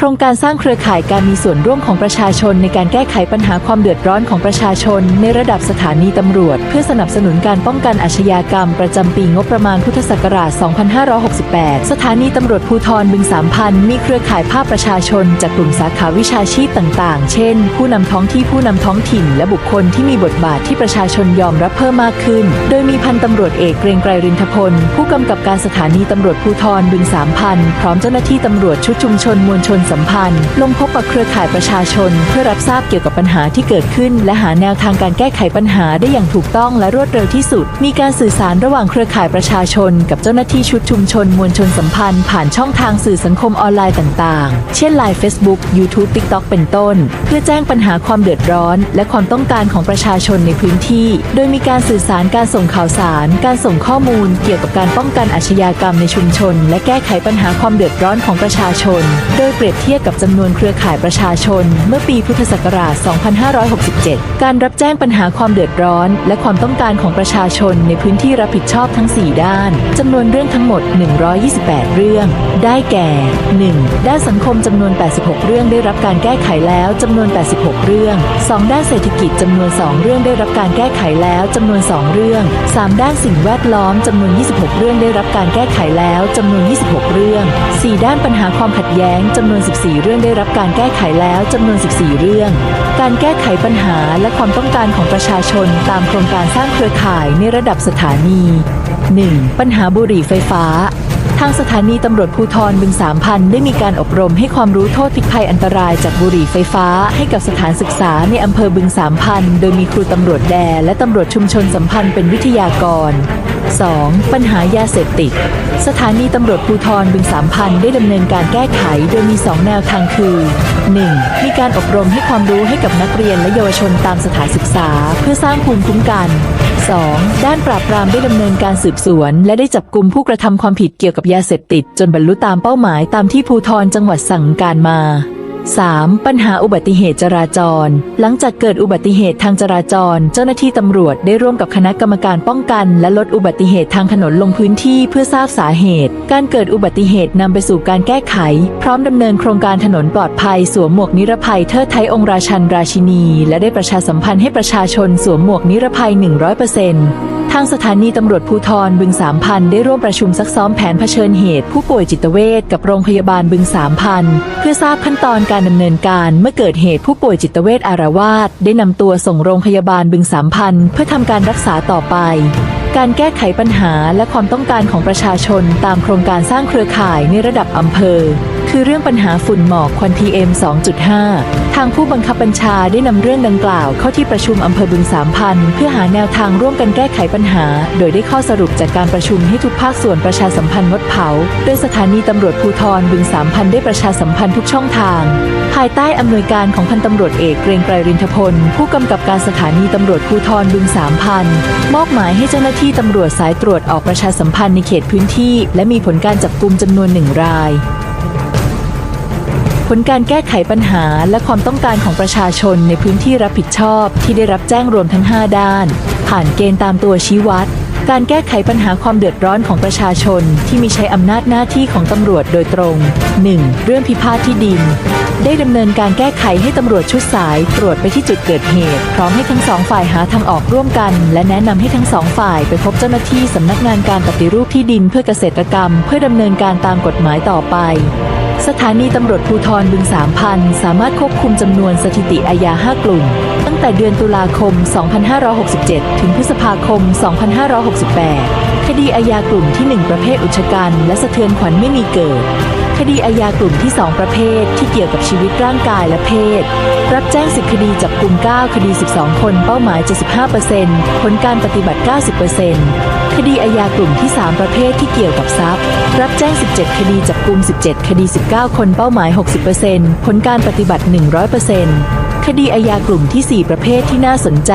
โครงการสร้างเครือข่ายการมีส่วนร่วมของประชาชนในการแก้ไขปัญหาความเดือดร้อนของประชาชน ในระดับสถานีตำรวจ เพื่อสนับสนุนการป้องกันอาชญากรรม ประจำปีงบประมาณพุทธศักราช 2568 สถานีตำรวจภูธรบึงสามพันมีเครือข่ายภาคประชาชน จากกลุ่มสาขาวิชาชีพต่างๆ เช่น ผู้นำท้องที่ผู้นำท้องถิ่น และบุคคลที่มีบทบาทที่ประชาชนยอมรับเพิ่มมากขึ้น โดยมีพันตำรวจเอกเกรงไกรรินทพล ผู้กำกับการสถานีตำรวจภูธรบึงสามพันพร้อมเจ้าหน้าที่ตำรวจชุดชุมชนมวลชนสัมพันธ์ ลงพบกับเครือข่ายประชาชน เพื่อรับทราบเกี่ยวกับปัญหาที่เกิดขึ้น และหาแนวทางการแก้ไขปัญหาได้อย่างถูกต้องและรวดเร็วที่สุด มีการสื่อสารระหว่างเครือข่ายประชาชน กับเจ้าหน้าที่ชุดชุมชนมวลชนสัมพันธ์ ผ่านช่องทางสื่อสังคมออนไลน์ต่างๆ เช่น Line Facebook YouTube TikTok เป็นต้น เพื่อแจ้งปัญหาความเดือดร้อน และความต้องการของประชาชนในพื้นที่ โดยมีการสื่อสารการส่งข่าวสาร การส่งข้อมูล เกี่ยวกับการป้องกันอาชญากรรมในชุมชน และแก้ไขปัญหาความเดือดร้อนของประชาชน โดยเปรียบเทียบกับจำนวนเครือข่ายประชาชน เมื่อปีพุทธศักราช 2567 การรับแจ้งปัญหาความเดือดร้อน และความต้องการของประชาชนในพื้นที่รับผิดชอบทั้ง 4 ด้านจำนวนเรื่องทั้งหมด 128 เรื่อง ได้แก่ 1. ด้านสังคมจำนวน 86 เรื่องได้รับการแก้ไขแล้วจำนวน 86 เรื่อง 2 ด้านเศรษฐกิจจำนวน 2 เรื่องได้รับการแก้ไขแล้วจำนวน 2 เรื่อง 3 ด้านสิ่งแวดล้อมจำนวน 26 เรื่องได้รับการแก้ไขแล้วจำนวน 26 เรื่อง 4 ด้านปัญหาความขัดแย้งจำนวน14 เรื่องได้รับการแก้ไขแล้วจำนวน 14 เรื่อง การแก้ไขปัญหาและความต้องการของประชาชนตามโครงการสร้างเครือข่ายในระดับสถานี 1. ปัญหาบุหรี่ไฟฟ้า ทางสถานีตำรวจภูธรบึงสามพันได้มีการอบรมให้ความรู้โทษพิษภัยอันตรายจากบุหรี่ไฟฟ้าให้กับสถานศึกษาในอำเภอบึงสามพัน โดยมีครูตำรวจแดและตำรวจชุมชนสัมพันธ์เป็นวิทยากร 2. ปัญหายาเสพติด สถานีตำรวจภูธรบึงสามพันได้ดำเนินการแก้ไขโดยมี 2 แนวทางคือ 1. มีการอบรมให้ความรู้ให้กับนักเรียนและเยาวชนตามสถานศึกษา เพื่อสร้างภูมิคุ้มกัน 2. ด้านปราบปรามได้ดำเนินการสืบสวน และได้จับกลุ่มผู้กระทำความผิดเกี่ยวกับยาเสพติด จนบรรลุตามเป้าหมายตามที่ภูธรจังหวัดสั่งการมา 3. ปัญหาอุบัติเหตุจราจร หลังจากเกิดอุบัติเหตุทางจราจร เจ้าหน้าที่ตำรวจได้ร่วมกับคณะกรรมการป้องกัน และลดอุบัติเหตุทางถนนลงพื้นที่เพื่อทราบสาเหตุ การเกิดอุบัติเหตุนำไปสู่การแก้ไข พร้อมดำเนินโครงการถนนปลอดภัย สวมหมวกนิรภัยเทิดไทยองค์ราชันราชินี และได้ประชาสัมพันธ์ให้ประชาชนสวมหมวกนิรภัย 100%ทางสถานีตำรวจภูธรบึงสามพันได้ร่วมประชุมซักซ้อมแผนเผชิญเหตุผู้ป่วยจิตเวชกับโรงพยาบาลบึงสามพันเพื่อทราบขั้นตอนการดำเนินการเมื่อเกิดเหตุผู้ป่วยจิตเวชอารวาสได้นำตัวส่งโรงพยาบาลบึงสามพันเพื่อทำการรักษาต่อไป การแก้ไขปัญหาและความต้องการของประชาชนตามโครงการสร้างเครือข่ายในระดับอำเภอ คือเรื่องปัญหาฝุ่นหมอกควัน PM 2.5 ทางผู้บังคับบัญชาได้นำเรื่องดังกล่าวเข้าที่ประชุมอำเภอบึงสามพันเพื่อหาแนวทางร่วมกันแก้ไขปัญหา โดยได้ข้อสรุปจากการประชุมให้ทุกภาคส่วนประชาสัมพันธ์งดเผา โดยสถานีตำรวจภูธรบึงสามพันได้ประชาสัมพันธ์ทุกช่องทาง ภายใต้อำนวยการของพันตำรวจเอกเกรงไกรรินทพล ผู้กำกับการสถานีตำรวจภูธรบึงสามพันมอบหมายให้เจ้าหน้าที่ตำรวจสายตรวจออกประชาสัมพันธ์ในเขตพื้นที่ และมีผลการจับกลุ่มจำนวนหนึ่งราย ผลการแก้ไขปัญหาและความต้องการของประชาชนในพื้นที่รับผิดชอบที่ได้รับแจ้งรวมทั้ง 5 ด้าน ผ่านเกณฑ์ตามตัวชี้วัด การแก้ไขปัญหาความเดือดร้อนของประชาชนที่มีใช้อำนาจหน้าที่ของตำรวจโดยตรง 1. เรื่องพิพาทที่ดิน ได้ดำเนินการแก้ไขให้ตำรวจชุดสายตรวจไปที่จุดเกิดเหตุ พร้อมให้ทั้งสองฝ่ายหาทางออกร่วมกัน และแนะนำให้ทั้งสองฝ่ายไปพบเจ้าหน้าที่สำนักงานการปฏิรูปที่ดินเพื่อเกษตรกรรม เพื่อดำเนินการตามกฎหมายต่อไป สถานีตำรวจภูธรบึงสามพันสามารถควบคุมจำนวนสถิติอาญา 5 กลุ่ม ตั้งแต่เดือนตุลาคม 2567 ถึงพฤษภาคม 2568 คดีอาญากลุ่มที่ 1 ประเภทอุชกันและสะเทือนขวัญไม่มีเกิด คดีอาญากลุ่มที่ 2 ประเภท ที่เกี่ยวกับชีวิตร่างกายและเพศ รับแจ้ง 10 คดีจับกลุ่ม 9 คดี 12 คนเป้าหมาย 75%ผลการปฏิบัติ 90%คดีอาญากลุ่มที่ 3 ประเภทที่เกี่ยวกับทรัพย์ รับแจ้ง 17 คดีจับกลุ่ม 17 คดี 19 คนเป้าหมาย 60%ผลการปฏิบัติ 100%คดีอาญากลุ่มที่ 4 ประเภทที่น่าสนใจ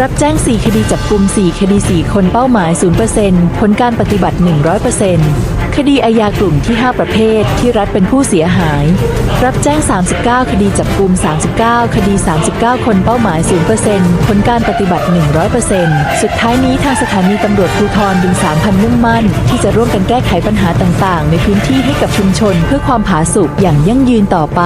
รับแจ้ง 4 คดีจับกลุ่ม 4 คดี 4 คนเป้าหมาย 0%ผลการปฏิบัติ 100% คดีอาญากลุ่มที่ 5 ประเภทที่รัฐเป็นผู้เสียหาย รับแจ้ง 39 คดีจับกลุ่ม 39 คดี 39 คนเป้าหมาย 0%ผลการปฏิบัติ 100%สุดท้ายนี้ทางสถานีตำรวจภูธรบึง3,000มุ่งมั่น ที่จะร่วมกันแก้ไขปัญหาต่างๆ ในพื้นที่ให้กับชุมชนเพื่อความผาสุกอย่างยั่งยืนต่อไป